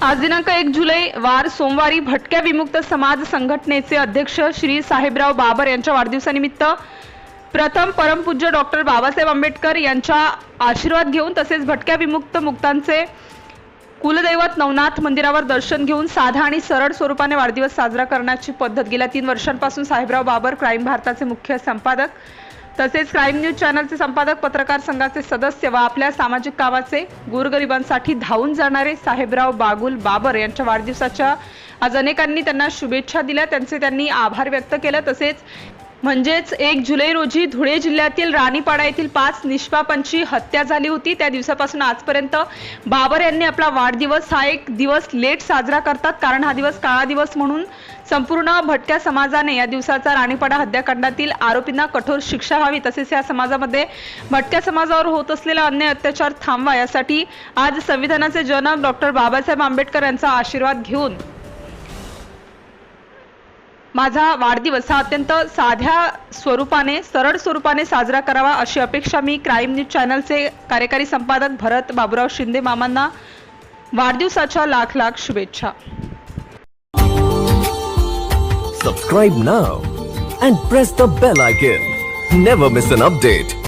आज दिनांक एक जुलै वार सोमवारी भटक्या विमुक्त समाज संघटनेचे अध्यक्ष श्री साहेबराव बाबर यांच्या वाढदिवसानिमित्त प्रथम परमपूज्य डॉक्टर बाबासाहेब आंबेडकर यांच्या आशीर्वाद घेऊन तसेच भटक्या विमुक्त मुक्तांचे कुलदैवत नवनाथ मंदिरावर दर्शन घेऊन साधा आणि सरळ स्वरूपाने वाढदिवस साजरा करण्याची पद्धत गेल्या तीन वर्षांपासून साहेबराव बाबर क्राईम भारताचे मुख्य संपादक तसेच क्राईम न्यूज चॅनलचे संपादक पत्रकार संघाचे सदस्य व आपल्या सामाजिक कामाचे गोरगरिबांसाठी धावून जाणारे साहेबराव बागुल बाबर यांच्या वाढदिवसाच्या आज अनेकांनी त्यांना शुभेच्छा दिल्या. त्यांचे त्यांनी आभार व्यक्त केले. तसेच म्हणजेच एक जुलै रोजी धुळे जिल्ह्यातील राणीपाडा येथील पाच निष्पापांची हत्या झाली होती. त्या दिवसापासून आजपर्यंत बाबर यांनी आपला वाढदिवस हा एक दिवस लेट साजरा करतात. कारण हा दिवस काळा दिवस म्हणून संपूर्ण भटक्या समाजाने या दिवसाचा राणीपाडा हत्याकांडातील आरोपींना कठोर शिक्षा व्हावी तसेच या समाजामध्ये भटक्या समाजावर होत असलेला अन्याय अत्याचार थांबवा यासाठी आज संविधानाचे जनक डॉक्टर बाबासाहेब आंबेडकर यांचा आशीर्वाद घेऊन माझा वाढदिवस हा अत्यंत साध्या स्वरूपाने सरळ स्वरूपाने साजरा करावा अशी अपेक्षा मी क्राईम न्यूज चॅनलचे कार्यकारी संपादक भरत बाबुराव शिंदे मामांना वाढदिवसाच्या लाख लाख शुभेच्छा. Subscribe now and press the bell icon never miss an update